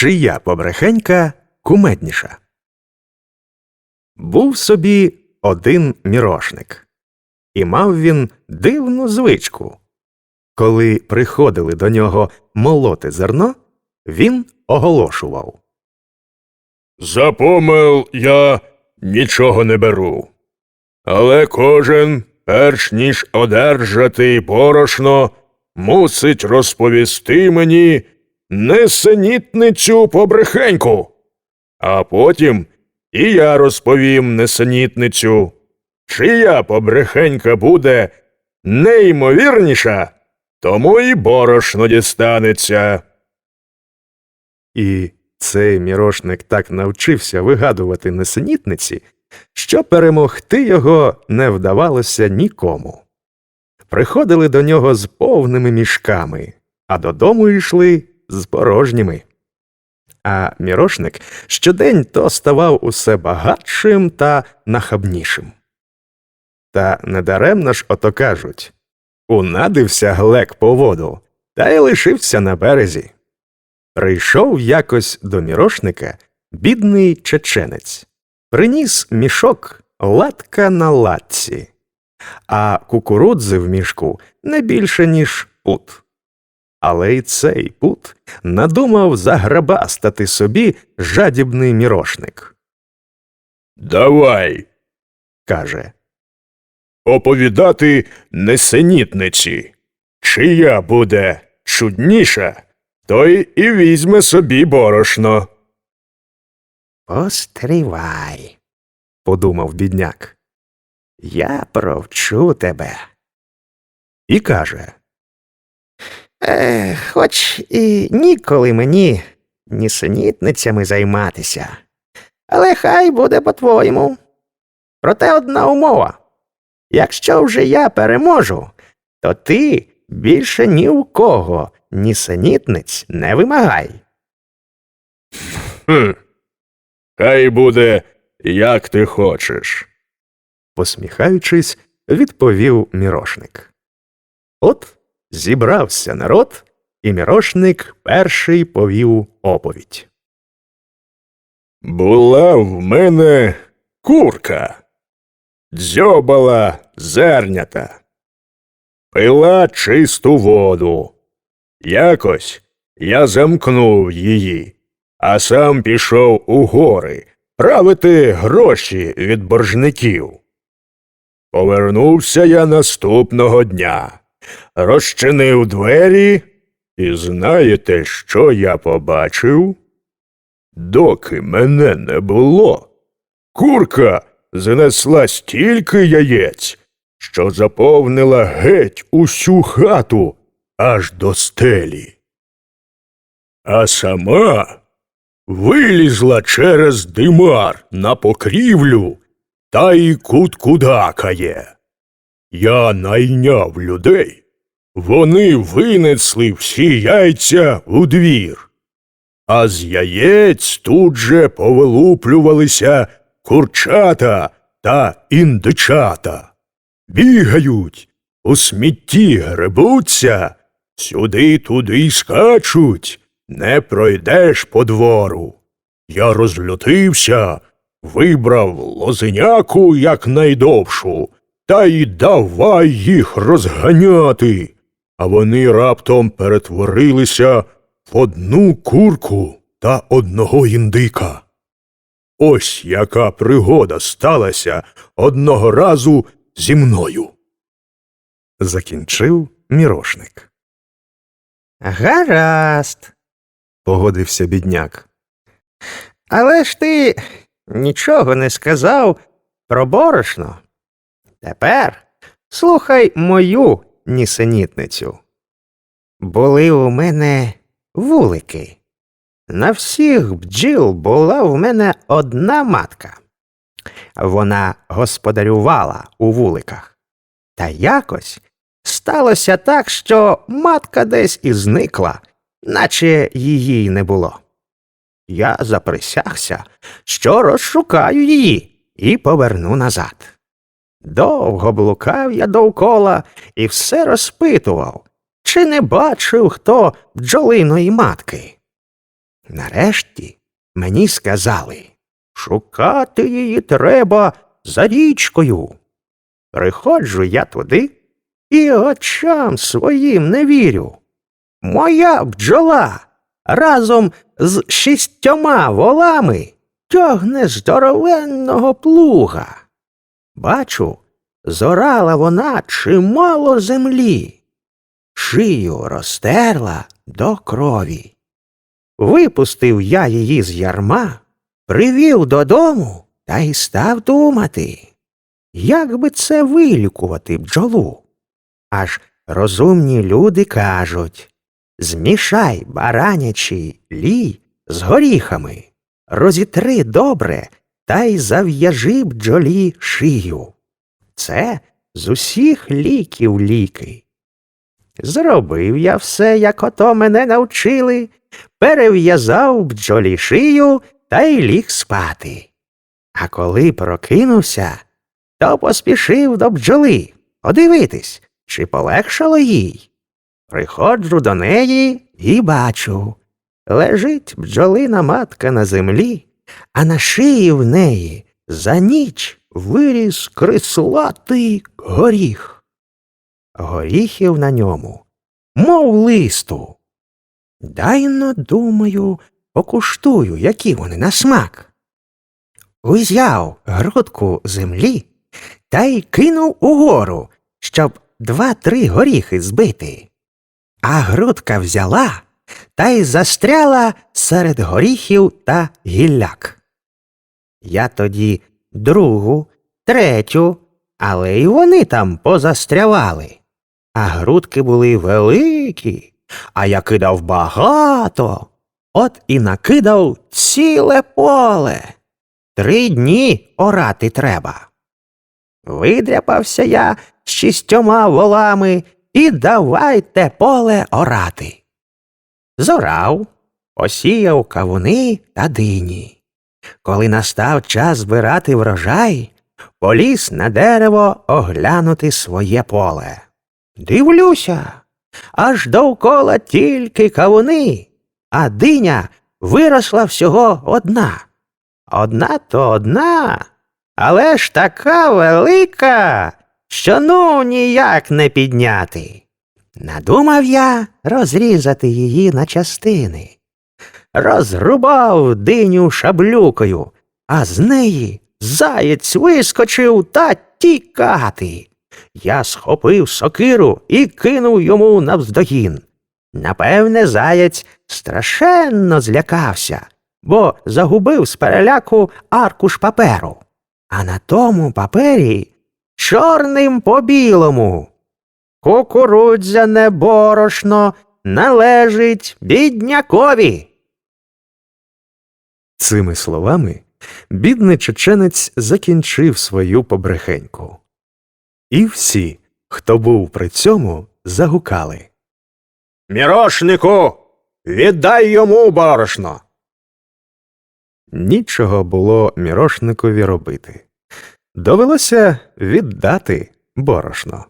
Чия побрехенька кумедніша? Був собі один мірошник, і мав він дивну звичку. Коли приходили до нього молоти зерно, він оголошував. За помил я нічого не беру. Але кожен, перш ніж одержати борошно, мусить розповісти мені несенітницю побрехеньку. А потім і я розповім несенітницю. Чия побрехенька буде неймовірніша, тому і борошно дістанеться. І цей мірошник так навчився вигадувати несенітниці, що перемогти його не вдавалося нікому. Приходили до нього з повними мішками, а додому йшли з порожніми. А мірошник щодень то ставав усе багатшим та нахабнішим. Та недаремно ж ото кажуть унадився глек по воду та й лишився на березі. Прийшов якось до мірошника бідний чеченець, приніс мішок латка на латці, а кукурудзи в мішку не більше, ніж пут. Але й цей пут надумав заграбастати собі жадібний мірошник. Давай, Каже оповідати несенітниці. Чия буде чудніша, той і візьме собі борошно. Постривай, подумав бідняк. Я провчу тебе. І каже Е, хоч і ніколи мені нісенітницями займатися. Але хай буде по-твоєму. Проте одна умова. Якщо вже я переможу, то ти більше ні у кого нісенітниць не вимагай. Хм. Хай буде, як ти хочеш. посміхаючись, відповів мірошник. От зібрався народ, і мірошник перший повів оповідь. Була в мене курка, дзьобала зернята, пила чисту воду. Якось я замкнув її, а сам пішов у гори правити гроші від боржників. Повернувся я наступного дня, розчинив двері, і знаєте, що я побачив? Доки мене не було, курка знесла стільки яєць, що заповнила геть усю хату аж до стелі. А сама вилізла через димар на покрівлю та й куткудакає. Я найняв людей. Вони винесли всі яйця у двір. А з яєць тут же повилуплювалися курчата та індичата. Бігають, у смітті гребуться, сюди туди скачуть, не пройдеш по двору. Я розлютився, вибрав лозеняку якнайдовшу, та й давай їх розганяти. А вони раптом перетворилися в одну курку та одного індика. Ось яка пригода сталася одного разу зі мною. Закінчив мірошник. Гаразд. Погодився бідняк. Але ж ти нічого не сказав про борошно. Тепер слухай мою нісенітницю. Були у мене вулики. На всіх бджіл була в мене одна матка. Вона господарювала у вуликах. Та якось сталося так, що матка десь і зникла, наче її й не було. Я заприсягся, що розшукаю її і поверну назад. Довго блукав я довкола і все розпитував, чи не бачив хто бджолиної матки. Нарешті мені сказали, шукати її треба за річкою. Приходжу я туди і очам своїм не вірю. Моя бджола разом з шістьома волами тягне здоровенного плуга. Бачу, зорала вона чимало землі, шию розтерла до крові. Випустив я її з ярма, привів додому та й став думати, як би це вилікувати бджолу. Аж розумні люди кажуть змішай баранячий лій з горіхами, розітри добре та й зав'яжи бджолі шию. Це з усіх ліків ліки. Зробив я все, як ото мене навчили, перев'язав бджолі шию та й ліг спати. А коли прокинувся, то поспішив до бджоли подивитись, чи полегшало їй. Приходжу до неї і бачу. Лежить бджолина матка на землі, а на шиї в неї за ніч виріс крислатий горіх. Горіхів на ньому, мов листу. Дайно, думаю, покуштую, які вони на смак. Узяв грудку землі та й кинув угору, щоб два-три горіхи збити. А грудка взяла та й застряла серед горіхів та гілляк. Я тоді другу, третю, але й вони там позастрявали. А грудки були великі, а я кидав багато. От і накидав ціле поле. Три дні орати треба. Видряпався я з шістьома волами і давайте поле орати. Зорав, посіяв кавуни та дині. Коли настав час збирати врожай, поліз на дерево оглянути своє поле. Дивлюся, аж довкола тільки кавуни, а диня виросла всього одна. Одна то одна, але ж така велика, що ну ніяк не підняти. Надумав я розрізати її на частини. Розрубав диню шаблюкою, а з неї заєць вискочив та тікати. Я схопив сокиру і кинув йому навздогін. Напевне, заєць страшенно злякався, бо загубив з переляку аркуш паперу. А на тому папері чорним по білому. Кукурудзяне борошно належить біднякові. Цими словами бідний чеченець закінчив свою побрехеньку. І всі, хто був при цьому, загукали. Мірошнику, віддай йому борошно. Нічого було мірошникові робити. Довелося віддати борошно.